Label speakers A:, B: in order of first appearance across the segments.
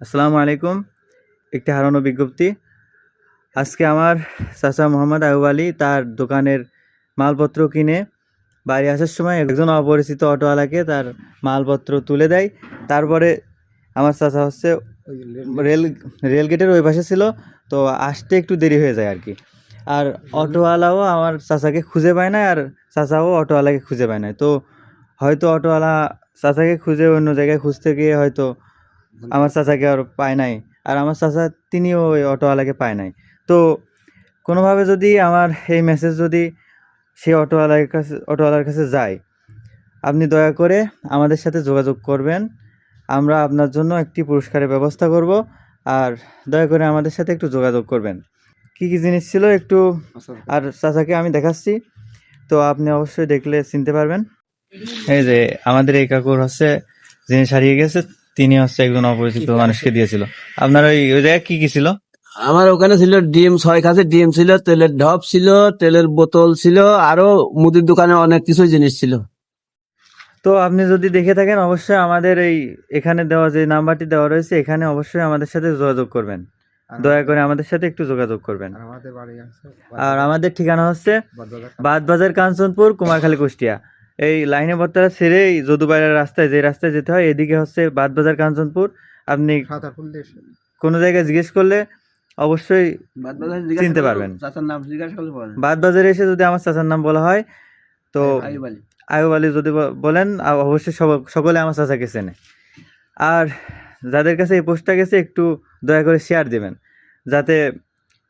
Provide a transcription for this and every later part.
A: আসসালামু আলাইকুম। একটি হারানো বিজ্ঞপ্তি। আজকে আমার চাচা মোহাম্মদ আয়ুব আলী তার দোকানের মালপত্র কিনে বাড়ি আসার সময় একজন অপরিচিত অটোওয়ালাকে তার মালপত্র তুলে দেয়। তারপরে আমার চাচা হচ্ছে রেল রেল গেটের ওই পাশে ছিল, তো আসতে একটু দেরি হয়ে যায় আর কি আর অটোওয়ালাও আমার চাচাকে খুঁজে পায় না আর চাচাও অটোওয়ালাকে খুঁজে পায় না তো হয়তো অটোওয়ালা চাচাকে খুঁজে অন্য জায়গায় খুঁজতে গিয়ে হয়তো আমার চাচাকে আর পায় নাই। আর আমার চাচা তিনিও ওই অটোওয়ালাকে পায় নাই। তো কোনোভাবে যদি আমার এই মেসেজ যদি সেই অটোওয়ালার কাছে অটোওয়ালার কাছে যায় আপনি দয়া করে আমাদের সাথে যোগাযোগ করবেন। আমরা আপনার জন্য একটি পুরস্কারের ব্যবস্থা করব। আর দয়া করে আমাদের সাথে একটু যোগাযোগ করবেন। কী কী জিনিস ছিল একটু? আর চাচাকে আমি দেখাচ্ছি। তো আপনি অবশ্যই দেখলে চিনতে পারবেন। এই যে আমাদের এই কাকুর হচ্ছে জিনিস হারিয়ে গেছে তিনি হচ্ছে একজন অপরিচিত মানুষকে দিয়েছিল। আপনার ওই ওই জায়গায় কি কি ছিল?
B: আমার ওখানে ছিল ডিম ছয় কাছে ডিম ছিল তেলের ঢপ ছিল তেলের বোতল ছিল আরও মুদির দোকানে অনেক কিছু জিনিস ছিল।
A: তো আপনি যদি দেখে থাকেন অবশ্যই আমাদের এই এখানে দেওয়া যে নাম্বারটি দেওয়া রয়েছে এখানে অবশ্যই আমাদের সাথে যোগাযোগ করবেন। দয়া করে আমাদের সাথে একটু যোগাযোগ করবেন। আর আমাদের ঠিকানা হচ্ছে
C: বাদবাজার
A: কাঞ্চনপুর কুমারখালী কুষ্টিয়া। এই লাইনে বত্তারা ছেড়ে এই যদুবাইয়ের রাস্তায় যে রাস্তায় যেতে হয় এদিকে হচ্ছে বাদবাজার কাঞ্চনপুর। আপনি কোনো জায়গায় জিজ্ঞেস করলে অবশ্যই চিনতে পারবেন।
B: চাচার নাম জিজ্ঞাসা করলে পারবেন
A: বাদবাজারে এসে যদি আমার চাচার নাম বলা হয় তো
B: আইব আলী।
A: আয়ুব আলী যদি ব- বলেন অবশ্যই সব- সকলে আমার চাচাকে চেনে। আর যাদের কাছে এই পোস্টটা গেছে একটু দয়া করে শেয়ার দেবেন যাতে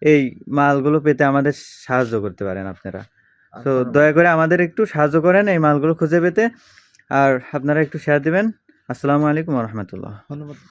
A: এই মালগুলো পেতে আমাদের সাহায্য করতে পারেন আপনারা। তো দয়া করে আমাদের একটু সাহায্য করেন এই মালগুলো খুঁজে পেতে। আর আপনারা একটু শেয়ার দিবেন। আসসালামু আলাইকুম রহমতুল্লাহ।
C: ধন্যবাদ।